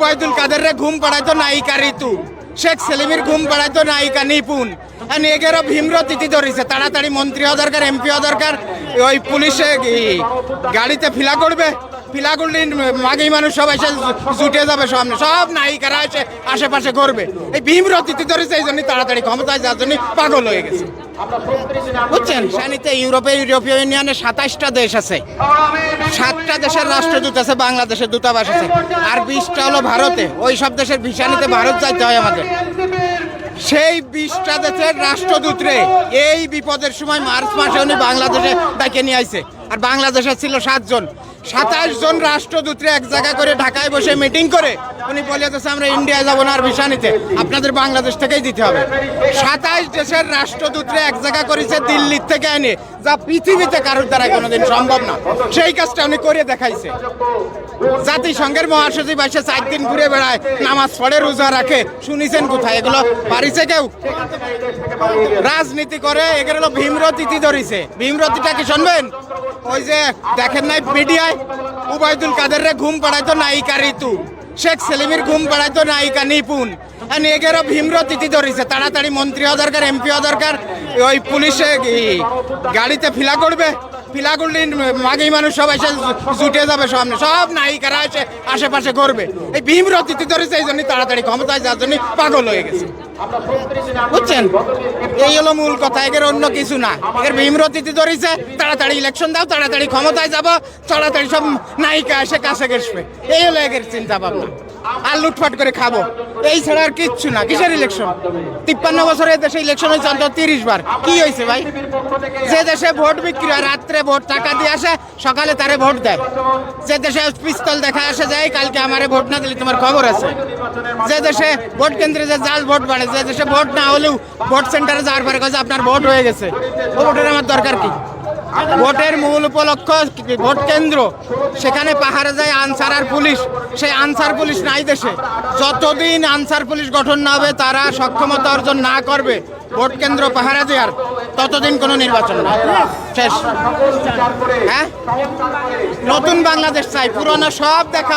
উবায়দুল কাদের রে ঘুম পাড়াইতো নায়িকা ঋতু শেখ সেলিমির ঘুম পাড়াইতো নায়িকা নিপুণ আর এগেরও ভীমর তিথি ধরেছে, তাড়াতাড়ি মন্ত্রী দরকার, এমপিও দরকার, ওই পুলিশে গাড়িতে ফিলা করবে। মাগি মানুষ সব এসে জুটে যাবে সামনে। সব নায়িকারা এসে আশেপাশে করবে এই ধরেছে এই জন্য তাড়াতাড়ি ক্ষমতায় জন্য পাগল হয়ে গেছে। বুঝছেন? সানিতে ইউরোপে, ইউরোপীয় ইউনিয়নে সাতাশটা দেশ আছে। সাতটা দেশের রাষ্ট্রদূত আছে, বাংলাদেশের দূতাবাস আছে। আর বিশটা হলো ভারতে। ওই সব দেশের ভিসা নিতে ভারত যাইতে হয় আমাদের। সেই বিশটা দেশের রাষ্ট্রদূতরে এই বিপদের সময় মার্চ মাসে উনি বাংলাদেশে ডেকে নিয়ে আইছে। আর বাংলাদেশে ছিল সাতজন। সাতাশ জন রাষ্ট্রদূতরে এক জায়গা করে ঢাকায় বসে মিটিং করে, উনি বলে যাচ্ছে, আমরা ইন্ডিয়ায় যাব না, আর ভিসা নিতে। আপনাদের বাংলাদেশ থেকেই দিতে হবে। সাতাশ দেশের রাষ্ট্রদূতরে এক জায়গা করেছে দিল্লির থেকে এনে, যা পৃথিবীতে কারোর দ্বারা কোনোদিন সম্ভব না। সেই কাজটা উনি করে দেখাইছে। জাতিসংঘের মহাসচিব এসে চার দিন ঘুরে বেড়ায়, নামাজ পড়ে, রোজা রাখে, শুনিছেন কোথায়? এগুলো পারিছে কেউ? রাজনীতি করে, এগুলো হলো ভীমর তিথি ধরিছে? ভীমরতিটা কি শুনবেন? ওই যে দেখেন নাই মিডিয়ায় উবায়দুল কাদের রে ঘুম পাড়াইতো নায়িকা ঋতু। শেখ সেলিমের ঘুম পাড়াইতো নায়িকা নিপুণ। আর এগেরও ভীমর তিথি ধরিছে। তাড়াতাড়ি মন্ত্রী হওয়া দরকার এমপি হওয়া দরকার। ওই পুলিশে গাড়িতে ফিলা করবে ফিলা করলে মাগি মানুষ সব এসে জুটে যাবে সামনে। সব নায়িকারা এসে আশেপাশে করবে এই ভীমর তিথি ধরেছে, এই জন্য তাড়াতাড়ি ক্ষমতায় যার জন্য পাগল হয়ে গেছে। বুঝছেন? এই হলো মূল কথা এদের অন্য কিছু না। এদের ভীমর তিথি ধরেছে তাড়াতাড়ি ইলেকশন দাও তাড়াতাড়ি ক্ষমতায় যাব তাড়াতাড়ি সব নায়িকা এসে কাছে গেসবে এই হলো এদের চিন্তা ভাবনা। আর লুটপাট করে খাব। এই ছাড়া আর কিচ্ছু না। কিসের ইলেকশন তিপ্পান্ন বছরের দেশে ইলেকশন হয়েছে অন্তত তিরিশ বার। কি হয়েছে ভাই? যে দেশে ভোট বিক্রি হয় রাত্রে ভোট টাকা দিয়ে আসে সকালে তারে ভোট দেয়। যে দেশে পিস্তল দেখা আসে যায় কালকে আমারে ভোট না দিলে তোমার খবর আছে। যে দেশে ভোট কেন্দ্রে যে জাল ভোট বাড়ে যে দেশে ভোট না হলেও ভোট সেন্টারে যাওয়ার পরে কাছে আপনার ভোট হয়ে গেছে। ভোটের আমার দরকার কি? ভোটের মূল উপলক্ষ ভোট কেন্দ্র। সেখানে পাহাড়ে যায় আনসার আর পুলিশ। সেই আনসার পুলিশ নাই দেশে। যতদিন আনসার পুলিশ গঠন না হবে, তারা সক্ষমতা অর্জন না করবে ভোট কেন্দ্র পাহারা দেওয়ার, ততদিন কোনো নির্বাচন না শেষ। হ্যাঁ? নতুন বাংলাদেশ চাই। পুরনো সব দেখা